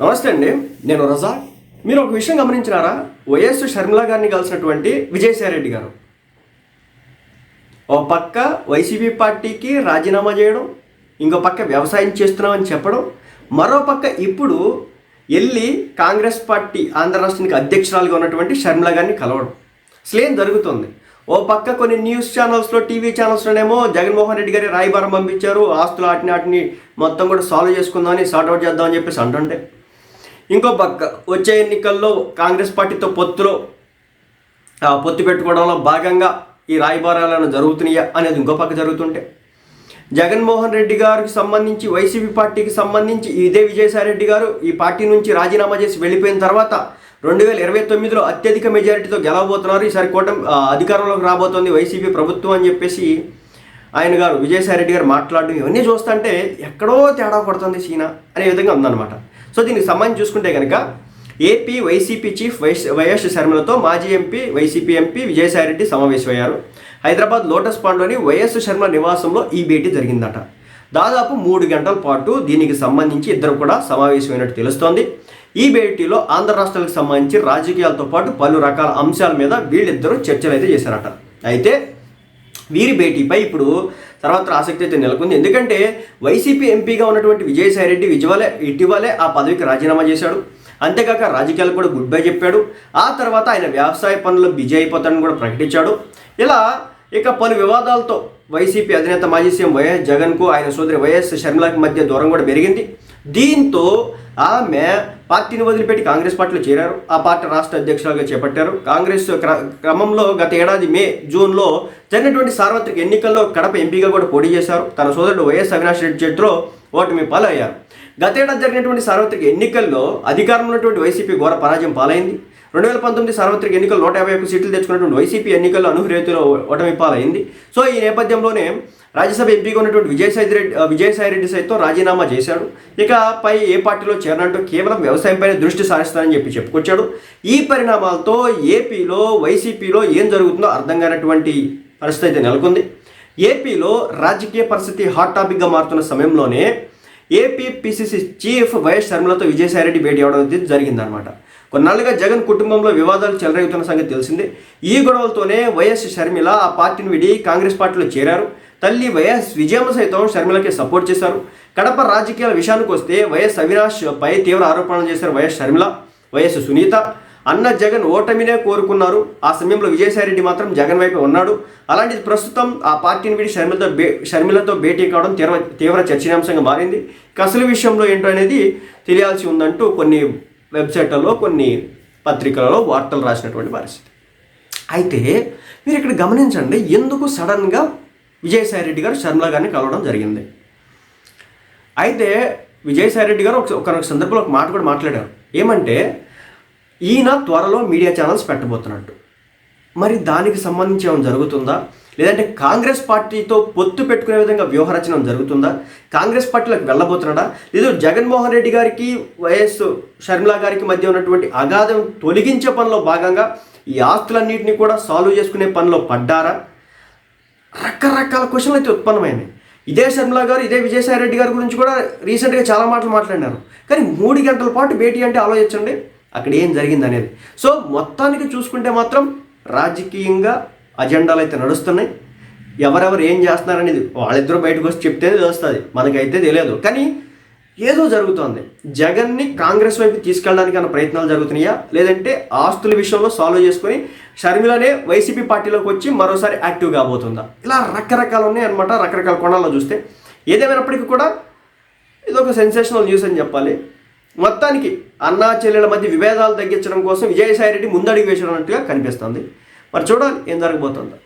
నమస్తే అండి. నేను రజా. మీరు ఒక విషయం గమనించినారా? వైఎస్ షర్మిల గారిని కలిసినటువంటి విజయసాయిరెడ్డి గారు. ఒక పక్క వైసీపీ పార్టీకి రాజీనామా చేయడం ఇంకో పక్క వ్యవసాయం చేస్తున్నామని చెప్పడం మరో పక్క ఇప్పుడు వెళ్ళి కాంగ్రెస్ పార్టీ ఆంధ్ర రాష్ట్రానికి అధ్యక్షురాలుగా ఉన్నటువంటి షర్మిల గారిని కలవడం. అసలు ఏం జరుగుతుంది? ఓ పక్క కొన్ని న్యూస్ ఛానల్స్లో టీవీ ఛానల్స్లోనేమో జగన్మోహన్ రెడ్డి గారి రాయబారం పంపించారు ఆస్తులు ఆటిని ఆటిని మొత్తం కూడా సాల్వ్ చేసుకుందామని సార్ట్అవుట్ చేద్దామని చెప్పేసి అంటుంటే ఇంకో పక్క వచ్చే ఎన్నికల్లో కాంగ్రెస్ పార్టీతో పొత్తులో పొత్తు పెట్టుకోవడంలో భాగంగా ఈ రాయబారాలను జరుగుతున్నాయా అనేది ఇంకో పక్క జరుగుతుంటే. జగన్మోహన్ రెడ్డి గారికి సంబంధించి వైసీపీ పార్టీకి సంబంధించి ఇదే విజయసాయిరెడ్డి గారు ఈ పార్టీ నుంచి రాజీనామా చేసి వెళ్ళిపోయిన తర్వాత రెండు వేల ఇరవై తొమ్మిదిలో అత్యధిక మెజారిటీతో గెలవబోతున్నారు. ఈసారి కూటమి అధికారంలోకి రాబోతోంది వైసీపీ ప్రభుత్వం అని చెప్పేసి ఆయన గారు విజయసాయిరెడ్డి గారు మాట్లాడడం ఇవన్నీ చూస్తుంటే ఎక్కడో తేడా కొడుతుంది సీనా అనే విధంగా ఉందన్నమాట. సో దీనికి సంబంధించి చూసుకుంటే కనుక AP YCP chief YS YS శర్మలతో మాజీ ఎంపీ వైసీపీ ఎంపీ విజయసాయిరెడ్డి సమావేశమయ్యారు. హైదరాబాద్ లోటస్ పాండ్లోని వైఎస్ శర్మ నివాసంలో ఈ భేటీ జరిగిందట. దాదాపు మూడు గంటల పాటు దీనికి సంబంధించి ఇద్దరు కూడా సమావేశమైనట్టు తెలుస్తోంది. ఈ భేటీలో ఆంధ్ర రాష్ట్రాలకు సంబంధించి రాజకీయాలతో పాటు పలు రకాల అంశాల మీద వీళ్ళిద్దరూ చర్చలు అయితే చేశారట. అయితే వీరి భేటీపై ఇప్పుడు తర్వాత ఆసక్తి అయితే నెలకొంది. ఎందుకంటే వైసీపీ ఎంపీగా ఉన్నటువంటి విజయసాయి రెడ్డి ఇటీవలే ఇటీవలే ఆ పదవికి రాజీనామా చేశాడు. అంతేకాక రాజకీయాలు కూడా గుడ్ బై చెప్పాడు. ఆ తర్వాత ఆయన వ్యవసాయ పనుల్లో బిజీ అయిపోతాడని కూడా ప్రకటించాడు. ఇలా ఇక పలు వివాదాలతో వైసీపీ అధినేత మాజీ సీఎం వైఎస్ జగన్కు ఆయన సోదరి వైఎస్ షర్మిలకి మధ్య దూరం కూడా పెరిగింది. దీంతో ఆమె పార్టీని వదిలిపెట్టి కాంగ్రెస్ పార్టీలో చేరారు. ఆ పార్టీ రాష్ట్ర అధ్యక్షులుగా చేపట్టారు. కాంగ్రెస్ క్ర- క్రమంలో గత ఏడాది మే జూన్లో జరిగినటువంటి సార్వత్రిక ఎన్నికల్లో కడప ఎంపీగా కూడా పోటీ చేశారు. తన సోదరుడు వైఎస్ అవినాష్ రెడ్డి చేతిలో ఓటమి పాలయ్యారు. గతేడాది జరిగినటువంటి సార్వత్రిక ఎన్నికల్లో అధికారంలో ఉన్నటువంటి వైసీపీ ఘోర పరాజయం పాలైంది. రెండు వేల పంతొమ్మిది సార్వత్రిక ఎన్నికలు నూట యాభై ఒక్క సీట్లు తెచ్చుకున్నటువంటి వైసీపీ ఎన్నికల్లో అనుహ్రేతులో ఓటమి పాలైంది. సో ఈ నేపథ్యంలోనే రాజ్యసభ ఎంపీగా ఉన్నటువంటి విజయసాయి రెడ్డి విజయసాయి రెడ్డి సైతం రాజీనామా చేశాడు. ఇక పై ఏ పార్టీలో చేరనంటూ కేవలం వ్యవసాయంపైనే దృష్టి సారిస్తానని చెప్పి చెప్పుకొచ్చాడు. ఈ పరిణామాలతో ఏపీలో వైసీపీలో ఏం జరుగుతుందో అర్థం కానటువంటి పరిస్థితి అయితే నెలకొంది. ఏపీలో రాజకీయ పరిస్థితి హాట్ టాపిక్గా మారుతున్న సమయంలోనే ఏపీ పిసిసి చీఫ్ వైఎస్ శర్మలతో విజయసాయిరెడ్డి భేటీ అవడం అనేది జరిగిందనమాట కొన్నాళ్ళుగా జగన్ కుటుంబంలో వివాదాలు చెలరేగుతున్న సంగతి తెలిసిందే. ఈ గొడవలతోనే వైఎస్ షర్మిల ఆ పార్టీని విడి కాంగ్రెస్ పార్టీలో చేరారు. తల్లి వైఎస్ విజయమ్మ సైతం షర్మిలకి సపోర్ట్ చేశారు. కడప రాజకీయాల విషయానికి వస్తే వైఎస్ అవినాష్ పై తీవ్ర ఆరోపణలు చేశారు వైఎస్ షర్మిల వైఎస్ సునీత. అన్న జగన్ ఓటమినే కోరుకున్నారు. ఆ సమయంలో విజయసాయిరెడ్డి మాత్రం జగన్ వైపే ఉన్నాడు. అలాంటిది ప్రస్తుతం ఆ పార్టీని విడి షర్మిలతో బే షర్మిలతో భేటీ కావడం తీవ్ర తీవ్ర చర్చనీయాంశంగా మారింది. ఇక అసలు విషయంలో ఏంటో అనేది తెలియాల్సి ఉందంటూ కొన్ని వెబ్సైట్లలో కొన్ని పత్రికలలో వార్తలు రాసినటువంటి పరిస్థితి. అయితే మీరు ఇక్కడ గమనించండి ఎందుకు సడన్గా విజయసాయిరెడ్డి గారు షర్మిల గారిని కలవడం జరిగింది. అయితే విజయసాయిరెడ్డి గారు ఒక సందర్భంలో ఒక మాట కూడా మాట్లాడారు. ఏమంటే ఈయన త్వరలో మీడియా ఛానల్స్ పెట్టబోతున్నట్టు. మరి దానికి సంబంధించి ఏమైనా జరుగుతుందా? లేదంటే కాంగ్రెస్ పార్టీతో పొత్తు పెట్టుకునే విధంగా వ్యూహరచన జరుగుతుందా? కాంగ్రెస్ పార్టీలకు వెళ్ళబోతున్నాడా? లేదు జగన్మోహన్ రెడ్డి గారికి వైఎస్ షర్మిల గారికి మధ్య ఉన్నటువంటి అగాధం తొలగించే పనిలో భాగంగా ఈ ఆస్తులన్నింటినీ కూడా సాల్వ్ చేసుకునే పనిలో పడ్డారా? రకరకాల క్వశ్చన్లు అయితే ఉత్పన్నమైనాయి ఇదే శర్మిల గారు ఇదే విజయసాయి రెడ్డి గారి గురించి కూడా రీసెంట్గా చాలా మాటలు మాట్లాడినారు. కానీ మూడు గంటల పాటు భేటీ అంటే ఆలోచించండి అక్కడ ఏం జరిగింది అనేది సో మొత్తానికి చూసుకుంటే మాత్రం రాజకీయంగా అజెండాలు అయితే నడుస్తున్నాయి. ఎవరెవరు ఏం చేస్తున్నారనేది వాళ్ళిద్దరూ బయటకు వచ్చి చెప్తేనే తెలుస్తుంది. మనకైతే తెలియదు. కానీ ఏదో జరుగుతోంది. జగన్ని కాంగ్రెస్ వైపు తీసుకెళ్ళడానికి అన్న ప్రయత్నాలు జరుగుతున్నాయా? లేదంటే ఆస్తుల విషయంలో సాల్వ్ చేసుకొని షర్మిలనే వైసీపీ పార్టీలోకి వచ్చి మరోసారి యాక్టివ్ కాబోతుందా? ఇలా రకరకాలు ఉన్నాయి అనమాట రకరకాల కోణాల్లో చూస్తే. ఏదేమైనప్పటికీ కూడా ఇది ఒక సెన్సేషనల్ న్యూస్ అని చెప్పాలి. మొత్తానికి అన్నా చెల్లెల మధ్య విభేదాలు తగ్గించడం కోసం విజయసాయి రెడ్డి ముందడుగు వేసినట్టుగా కనిపిస్తుంది. మరి చూడాలి ఏం జరగబోతుందో.